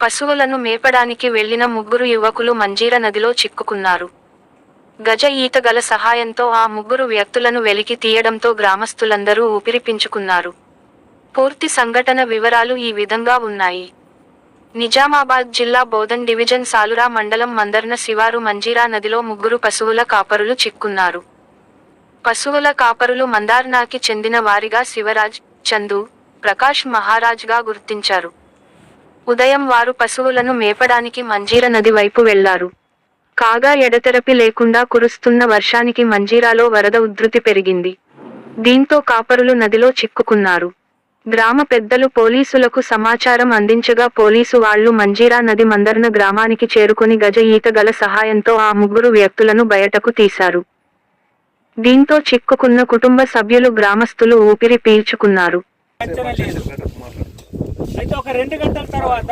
పశువులను మేపడానికి వెళ్ళిన ముగ్గురు యువకులు మంజీర నదిలో చిక్కుకున్నారు. గజ ఈతగల సహాయంతో ఆ ముగ్గురు వ్యక్తులను వెలికి తీయడంతో గ్రామస్తులందరూ ఊపిరి పీల్చుకున్నారు పూర్తి సంఘటన వివరాలు ఈ విధంగా ఉన్నాయి. నిజామాబాద్ జిల్లా బోధన్ డివిజన్ సాలురా మండలం మందర్న శివారు మంజీరా నదిలో ముగ్గురు పశువుల కాపరులు చిక్కున్నారు. పశువుల కాపరులు మందార్నాకి చెందిన వారిగా శివరాజ్ చందు ప్రకాష్ మహారాజ్గా గుర్తించారు. ఉదయం వారు పశువులను మేపడానికి మంజీర నది వైపు వెళ్ళారు కాగా ఎడతెరపి లేకుండా కురుస్తున్న వర్షానికి మంజీరాలో వరద ఉధృతి పెరిగింది. దీంతో కాపరులు నదిలో చిక్కుకున్నారు. గ్రామ పెద్దలు పోలీసులకు సమాచారం అందించగా పోలీసు వాళ్ళు మంజీరా నది మందర్న గ్రామానికి చేరుకుని గజ ఈత గల సహాయంతో ఆ ముగ్గురు వ్యక్తులను బయటకు తీశారు. దీంతో చిక్కుకున్న కుటుంబ సభ్యులు గ్రామస్తులు ఊపిరి పీల్చుకున్నారు. అయితే ఒక రెండు గంటల తర్వాత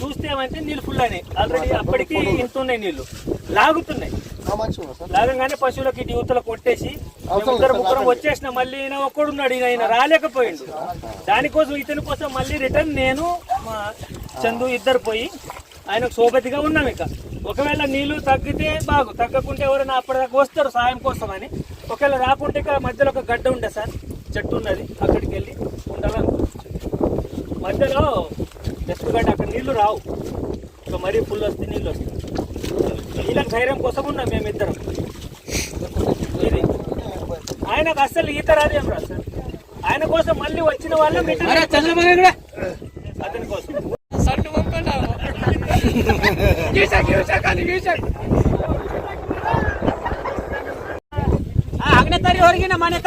చూస్తే ఏమైతే నీళ్ళు ఫుల్ అయినాయి. ఆల్రెడీ అప్పటికి ఇంత ఉన్నాయి నీళ్ళు లాగుతున్నాయి. లాగంగానే పశువులకి ఇటు యువతలు కొట్టేసి ఇద్దరు ముగ్గురం వచ్చేసిన మళ్ళీ ఈయన ఒక్కడున్నాడు ఈయన ఈయన రాలేకపోయిండు. దానికోసం ఇతని కోసం మళ్ళీ రిటర్న్ నేను మా చందు ఇద్దరు పోయి ఆయనకు సోపతిగా ఉన్నాం ఇక. ఒకవేళ నీళ్ళు తగ్గితే బాగు తగ్గకుంటే ఎవరైనా అప్పటిదాకా వస్తారు సాయం కోసం అని. ఒకవేళ రాకుంటే ఇక మధ్యలో ఒక గడ్డ ఉండే సార్ చెట్టు ఉన్నది అక్కడికి వెళ్ళి ఉండాలనుకుంటున్నాం మధ్యలో డస్ట్ గడ్డ అక్కడ నీళ్ళు రావు. సో మరీ ఫుల్ వస్తే నీళ్ళు వస్తాయి. నీళ్ళకి ధైర్యం కోసం ఉన్నాం మేమిద్దరం. ఇది. ఆయనకు అస్సలు ఈత రాదు రా రాదు ఆయన కోసం మళ్ళీ వచ్చిన వాళ్ళు అతని కోసం. అగ్నతారి ఒరిగిన మనత.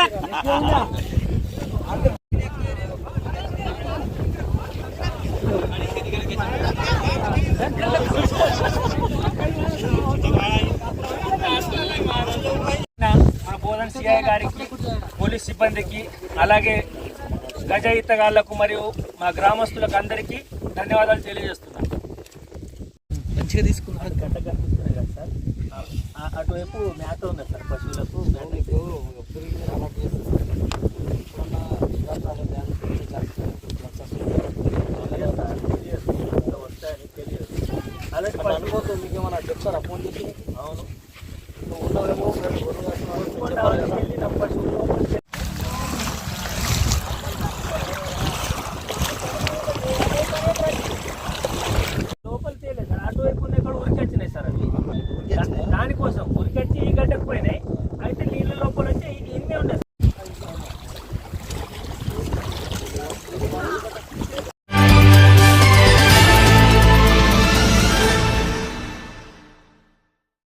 మన బోధన సిఐ గారికి పోలీస్ సిబ్బందికి అలాగే గజ ఈతగాళ్ళకు మరియు మా గ్రామస్తులకు అందరికీ ధన్యవాదాలు తెలియజేస్తున్నాను మంచిగా తీసుకున్నారు. గడ్డ కనిపిస్తుంది కదా సార్ ఆ- అటువైపు మేత ఉంది సార్ పశువులకు మేతకు అలాంటి పశువులు మీకు ఏమన్నా చెప్తారా? ఫోన్ చేసి? అవును. ఉండవేమో